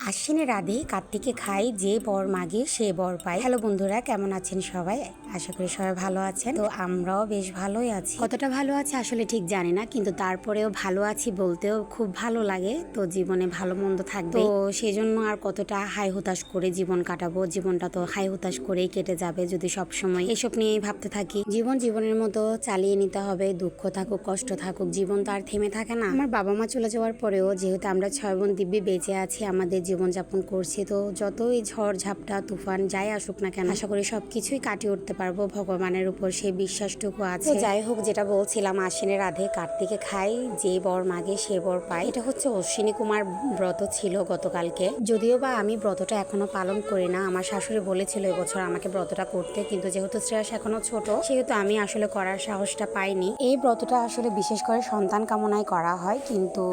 আশ্বিনের রাধে, কার্তিকে খাই, যে বর মাগে সে বর পায়। হ্যালো বন্ধুরা, কেমন আছেন সবাই? আশা করি সবাই ভালো আছেন। তো আমরাও বেশ ভালোই আছি। কতটা ভালো আছে আসলে ঠিক জানি না, কিন্তু তারপরেও ভালো আছি বলতেও খুব ভালো লাগে। তো জীবনে ভালো মন্দ থাকবে। তো সেই জন্য আর কতটা হাই হতাশ করে জীবন কাটাবো? জীবনটা তো হাই হতাশ করেই কেটে যাবে যদি সব সময় এসব নিয়েই ভাবতে থাকি। জীবন জীবনের মতো চালিয়ে নিতে হবে। দুঃখ থাকুক, কষ্ট থাকুক, জীবন তো আর থেমে থাকে না। আমার বাবা মা চলে যাওয়ার পরেও যেহেতু আমরা ছয় বোন দিব্যি বেঁচে আছি, আমাদের জীবনযাপন করছি। তো যতই ঝড়, ঝাপটা, তুফান যাই আসুক না কেন, আশা করি সব কিছুই কাটিয়ে উঠতে পারব ভগবানের উপর সেই বিশ্বাসটুকু আছে। যাই হোক, যেটা বলছিলাম আশ্বিনের রাধে কার্তিকে খাই, যে বর মাগে সে বর পায় এটা হচ্ছে অশ্বিনী কুমার ব্রত ছিল গতকালকে। যদিও বা আমি ব্রতটা এখনও পালন করি না, আমার শাশুড়ি বলেছিল এবছর আমাকে ব্রতটা করতে, কিন্তু যেহেতু শ্রেয়াস এখনও ছোট, সেহেতু আমি আসলে করার সাহসটা পাইনি। এই ব্রতটা আসলে বিশেষ করে সন্তান কামনায় করা হয়, কিন্তু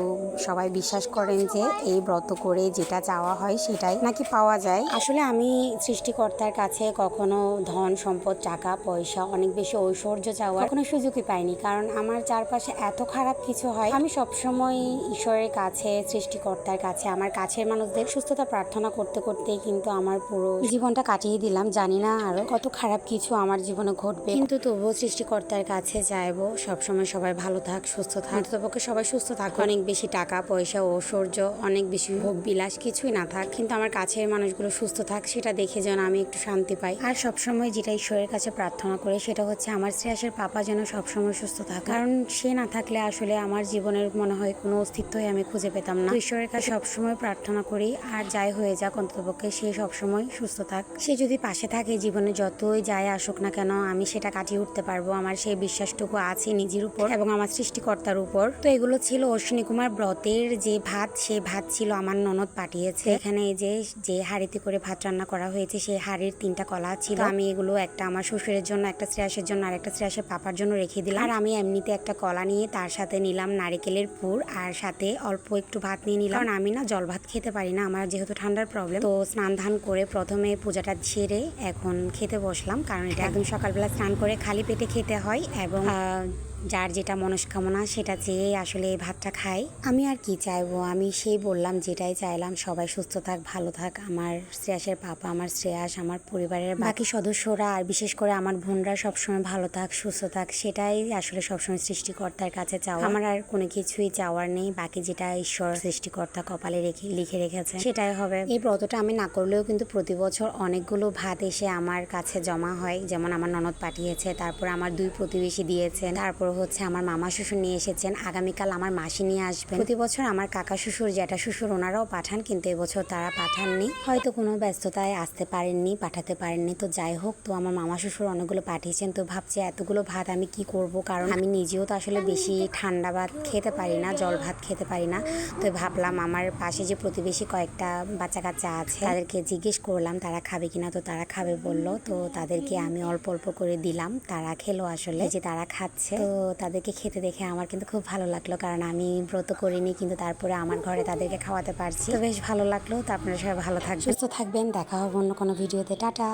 সবাই বিশ্বাস করেন যে এই ব্রত করে যেটা চাওয়া হয় সেটাই নাকি পাওয়া যায়। আসলে আমি সৃষ্টিকর্তার কাছে কখনো ধন, সম্পদ, টাকা, পয়সা, অনেক বেশি ঐশ্বর্য চাওয়ার কোনো সুযোগই পাইনি। কারণ আমার চারপাশে এত খারাপ কিছু হয়, আমি সবসময় ঈশ্বরের কাছে, সৃষ্টিকর্তার কাছে, আমার কাছের মানুষদের সুস্থতা প্রার্থনা করতে করতে কিন্তু আমার পুরো জীবনটা কাটিয়ে দিলাম। জানি না আরও কত খারাপ কিছু আমার জীবনে ঘটবে। কিন্তু তবুও সৃষ্টিকর্তার কাছে চাইব সবসময় সবাই ভালো থাক, সুস্থ থাক। অন্ততপক্ষে সবাই সুস্থ থাক অনেক বেশি টাকা, পয়সা, ঐশ্বর্য, অনেক বেশি ভোগ বিলাস কিছুই না থাক, কিন্তু আমার কাছের মানুষগুলো সুস্থ থাক, সেটা দেখে যেন আমি একটু শান্তি পাই। আর সবসময় যেটা ঈশ্বরের কাছে প্রার্থনা করে, সেটা হচ্ছে আমার শ্রেয়াসের পাপা যেন সবসময় সুস্থ থাক। কারণ সে না থাকলে আসলে আমার জীবনের মনে হয় কোনো অস্তিত্বই আমি খুঁজে পেতাম না। ঈশ্বরের কাছে সবসময় প্রার্থনা করি, আর যাই হয়ে যাক অন্ততপক্ষে সে সবসময় সুস্থ থাক। সে যদি পাশে থাকে জীবনে, যতই যায় আসুক না কেন, আমি সেটা কাটিয়ে উঠতে পারব। আমার সেই বিশ্বাসটুকু আছে নিজের উপর এবং আমার সৃষ্টিকর্তার উপর। তো এগুলো ছিল অশ্বিনী কুমার ব্রতের যে ভাত, সে ভাত ছিল আমার ননদ পাঠিয়েছে এখানে এই যে যে হাঁড়িতে করে ভাত রান্না করা হয়েছে সেই হাঁড়ির তিনটা কলা ছিল। আমি এগুলো একটা আমার শ্বশুরের জন্য একটা শ্রেয়াসের জন্য আর একটা শ্রেয়াসের পাপার জন্য রেখে দিলাম। আর আমি এমনিতে একটা কলা নিয়ে তার সাথে নিলাম নারিকেলের পুর আর সাথে অল্প একটু ভাত নিয়ে নিলাম। কারণ আমি না জল ভাত খেতে পারি না আমার যেহেতু ঠান্ডার প্রবলেম তো স্নান ধান করে প্রথমে পূজাটা ঝেড়ে এখন খেতে বসলাম। কারণ এটা একদম সকালবেলা স্নান করে খালি পেটে খেতে হয় এবং যার যেটা মনস্কামনা, সেটা চেয়ে আসলে এই ভাতটা খাই। আমি আর কি চাইব? আমি সেই বললাম, যেটাই চাইলাম, সবাই সুস্থ থাক, ভালো থাক। আমার শ্রেয়াসের পাপা, আমার শ্রেয়াস, আমার পরিবারের বাকি সদস্যরা, আর বিশেষ করে আমার বোনরা সবসময় ভালো থাক, সুস্থ থাক, সেটাই আসলে সবসময় সৃষ্টিকর্তার কাছে চাওয়া। আমার আর কোনো কিছুই চাওয়ার নেই, বাকি যেটা ঈশ্বর সৃষ্টিকর্তা কপালে রেখে, লিখে রেখেছে সেটাই হবে। এই ব্রতটা আমি না করলেও কিন্তু প্রতি বছর অনেকগুলো ভাত এসে আমার কাছে জমা হয়। যেমন আমার ননদ পাঠিয়েছে, তারপর আমার দুই প্রতিবেশী দিয়েছেন, তারপর হচ্ছে, আমার মামা শ্বশুর নিয়ে এসেছেন, আগামীকাল আমার মাসি নিয়ে আসবেন। প্রতি বছর আমার কাকা শ্বশুর, জ্যাঠা শ্বশুর ওনারাও পাঠান, কিন্তু এবছর তারা পাঠাননি। হয়তো কোনো ব্যস্ততায় আসতে পারেননি, পাঠাতে পারেননি, তো যাই হোক, তো আমার মামা শ্বশুর অনেকগুলো পাঠিয়েছেন, তো ভাবছি এতগুলো ভাত আমি কি করব? কারণ আমি নিজেও তো আসলে বেশি ঠান্ডা ভাত খেতে পারি না, জল ভাত খেতে পারি না। তো ভাবলাম আমার পাশে যে প্রতিবেশী কয়েকটা বাচ্চা কাচ্চা আছে, তাদেরকে জিজ্ঞেস করলাম, তারা খাবে কিনা? তো তারা খাবে বলল, তো তাদেরকে আমি অল্প অল্প করে দিলাম, তারা খেলো আসলে যে তারা খাচ্ছে। তো তাদেরকে খেতে দেখে আমার কিন্তু খুব ভালো লাগল, কারণ আমি ব্রত করিনি কিন্তু তারপরে আমার ঘরে তাদেরকে খাওয়াতে পারছি। তো বেশ ভালো লাগল, তো আপনারা সবাই ভালো থাকবেন। সুস্থ থাকবেন, দেখা হবে অন্য কোনো ভিডিওতে। টাটা!